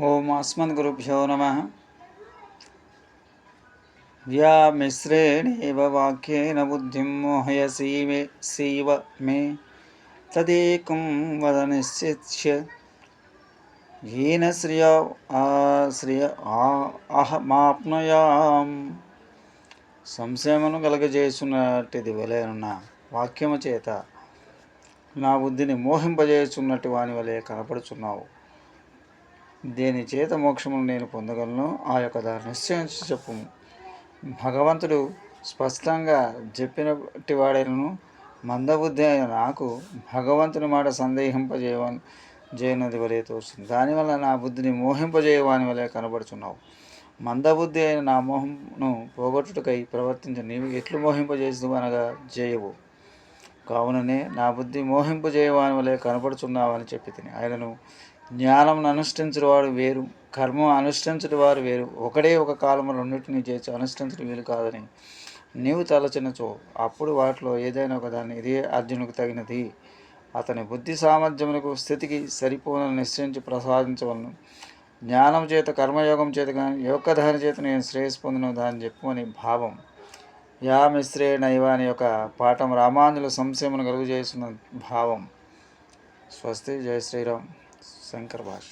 ఓం అస్మద్గురుభ్యో నమ వ్యామిశ్రేణేవ వాక్యేన బుద్ధిం మోహయ మే సీవ మే తదేకం వద నిశ్చిత్య येन శ్రియ ఆశ్రియ అహమాప్నయాం సంశయమును కలగజేస్తున్నట్టిది వలెనున్న వాక్యము చేత నా బుద్ధిని మోహింపజేస్తున్నట్టు వాని వలె కనపడుచున్నావు. దేని చేత మోక్షమును నేను పొందగలను? ఆ యొక్క దారి నిశ్చయించి చెప్పు భగవంతుడు స్పష్టంగా చెప్పినట్టి వాడైనను మందబుద్ధి అయిన నాకు భగవంతుని మాట సందేహింపజేయ చేయనది వలె తోస్తుంది దానివల్ల నా బుద్ధిని మోహింపజేయవాని వలె కనబడుచున్నావు. మందబుద్ధి అయిన నా మోహంను పోగొట్టుటకై ప్రవర్తించి నీవు ఎట్లు మోహింపజేసు అనగా చేయవు కావుననే నా బుద్ధి మోహింపజేయవాని వలె కనపడుచున్నావని చెప్పి తిని ఆయనను జ్ఞానం అనుష్ఠించువాడు వేరు కర్మం అనుష్ఠించడం వారు వేరు. ఒకడే ఒక కాలంలో రెండింటినీ చేసి అనుష్ఠించడం వీలు కాదని నీవు తలచినచో అప్పుడు వాటిలో ఏదైనా ఒకదాన్ని ఇదే అర్జునుకు తగినది. అతని బుద్ధి సామర్థ్యములకు స్థితికి సరిపోనని నిశ్చయించి ప్రసాదించవలను. జ్ఞానం చేత కర్మయోగం చేత కానీ యొక్కధాని చేత నేను శ్రేయస్ పొందిన దాన్ని చెప్పుకొని భావం. యా మిశ్రే నైవ అనే యొక్క పాఠం రామానుల సంశయమును కలుగు చేస్తున్న భావం. స్వస్తి. జయ శ్రీరామ్. శంకర్ భాష